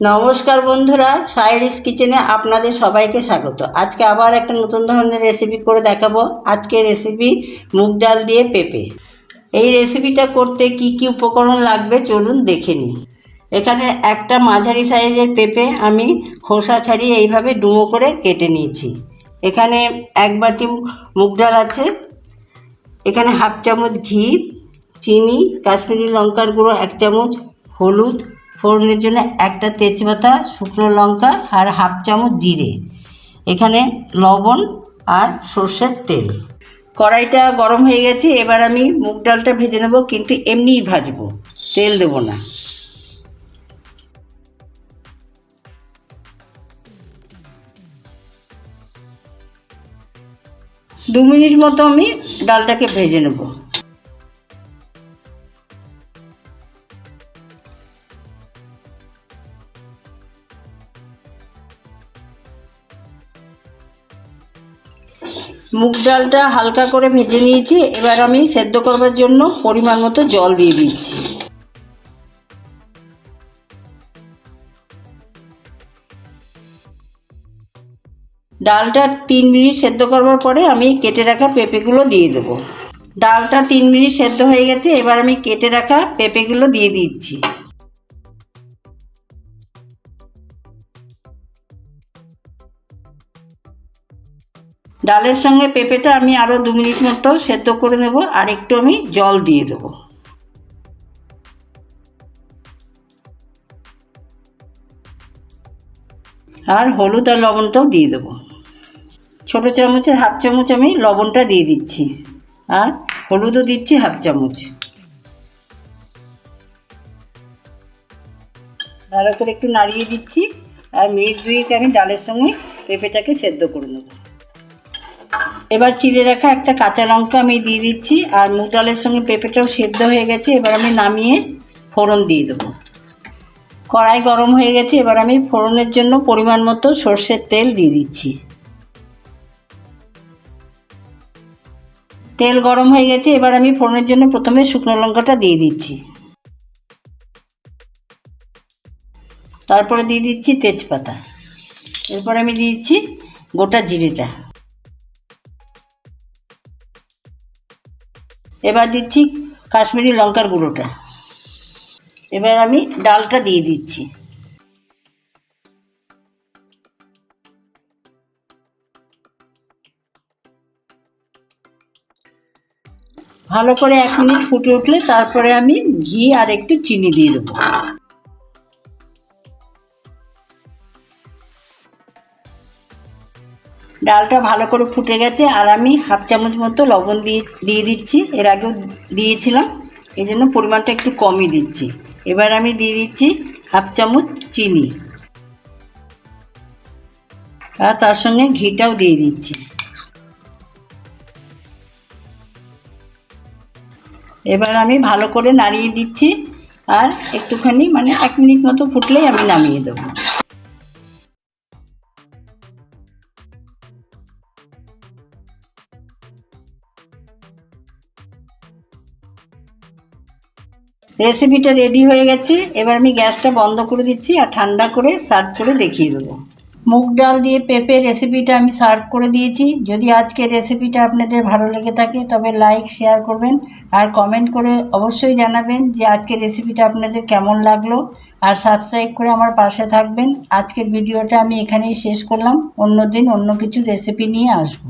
নমস্কার বন্ধুরা সাইরিস কিচেনে আপনাদের সবাইকে স্বাগত। আজকে আবার একটা নতুন ধরনের রেসিপি করে দেখাবো। আজকে রেসিপি মুগ ডাল দিয়ে পেঁপে। এই রেসিপিটা করতে কি কি উপকরণ লাগবে চলুন দেখে নিই। এখানে একটা মাঝারি সাইজের পেঁপে আমি খোসা ছাড়িয়ে এইভাবে ডুমো করে কেটে নিয়েছি। এখানে এক বাটি মুগ ডাল আছে। এখানে হাফ চামচ ঘি, চিনি, কাশ্মীরি লঙ্কার গুঁড়ো, এক চামচ হলুদ ফোড়নের জন্য একটা তেজপাতা, শুকনো লঙ্কা আর হাফ চামচ জিরে। এখানে লবণ আর সর্ষের তেল। কড়াইটা গরম হয়ে গেছে, এবার আমি মুগ ডালটা ভেজে নেব, কিন্তু এমনিই ভাজবো। তেল দেবো না। দু মিনিট মতো আমি ডালটাকে ভেজে নেব। মুগ ডালটা হালকা করে ভেজে নিয়েছি। এবার আমি সেদ্ধ করবার জন্য পরিমাণ মতো জল দিয়ে দিচ্ছি। ডালটা তিন মিনিট সেদ্ধ করবার পরে আমি কেটে রাখা পেঁপেগুলো দিয়ে দেবো। ডালটা তিন মিনিট সেদ্ধ হয়ে গেছে, এবার আমি কেটে রাখা পেঁপেগুলো দিয়ে দিচ্ছি। ডালের সঙ্গে পেঁপেটা আমি আরও দু মিনিট মতো সেদ্ধ করে নেব আর একটু আমি জল দিয়ে দেবো। আর হলুদ আর লবণটাও দিয়ে দেবো। ছোটো চামচের হাফ চামচ আমি লবণটা দিয়ে দিচ্ছি। আর হলুদও দিচ্ছি হাফ চামচ। ভালো করে একটু নাড়িয়ে দিচ্ছি। আর মিনিট দুইকে আমি ডালের সঙ্গে পেঁপেটাকে সেদ্ধ করে নেব। এবার চিড়ে রাখা একটা কাঁচা লঙ্কা আমি দিয়ে দিচ্ছি, আর মুগ ডালের সঙ্গে পেঁপেটাও সেদ্ধ হয়ে গেছে, এবার আমি নামিয়ে ফোড়ন দিয়ে দেবো। কড়াই গরম হয়ে গেছে, এবার আমি ফোড়নের জন্য পরিমাণ মতো সর্ষের তেল দিয়ে দিচ্ছি। তেল গরম হয়ে গেছে, এবার আমি ফোড়নের জন্য প্রথমে শুকনো লঙ্কাটা দিয়ে দিচ্ছি। তারপরে দিয়ে দিচ্ছি তেজপাতা। এরপর আমি দিয়ে দিচ্ছি গোটা জিরেটা। এবার দিচ্ছি কাশ্মীরি লঙ্কার গুঁড়োটা। এবার আমি ডালটা দিয়ে দিচ্ছি। ভালো করে এক মিনিট ফুটে উঠলে তারপরে আমি ঘি আর একটু চিনি দিয়ে দেবো। ডালটা ভালো করে ফুটে গেছে আর আমি হাফ চামচ মতো লবণ দিয়ে দিয়ে দিচ্ছি। এর আগেও দিয়েছিলাম, এই জন্য পরিমাণটা একটু কমই দিচ্ছি। এবার আমি দিয়ে দিচ্ছি হাফ চামচ চিনি। আর তার সঙ্গে ঘিটাও দিয়ে দিচ্ছি। এবার আমি ভালো করে নাড়িয়ে দিচ্ছি, আর একটুখানি মানে এক মিনিট মতো ফুটলেই আমি নামিয়ে দেবো। রেসিপিটা রেডি হয়ে গেছে। এবার আমি গ্যাসটা বন্ধ করে দিচ্ছি আর ঠান্ডা করে সার্ভ করে দেখিয়ে দেবো। মুগ ডাল দিয়ে পেঁপে রেসিপিটা আমি সার্ভ করে দিয়েছি। যদি আজকের রেসিপিটা আপনাদের ভালো লেগে থাকে, তবে লাইক শেয়ার করবেন আর কমেন্ট করে অবশ্যই জানাবেন যে আজকের রেসিপিটা আপনাদের কেমন লাগল। আর সাবস্ক্রাইব করে আমার পাশে থাকবেন। আজকের ভিডিওটা আমি এখানেই শেষ করলাম। অন্য দিন অন্য কিছু রেসিপি নিয়ে আসব।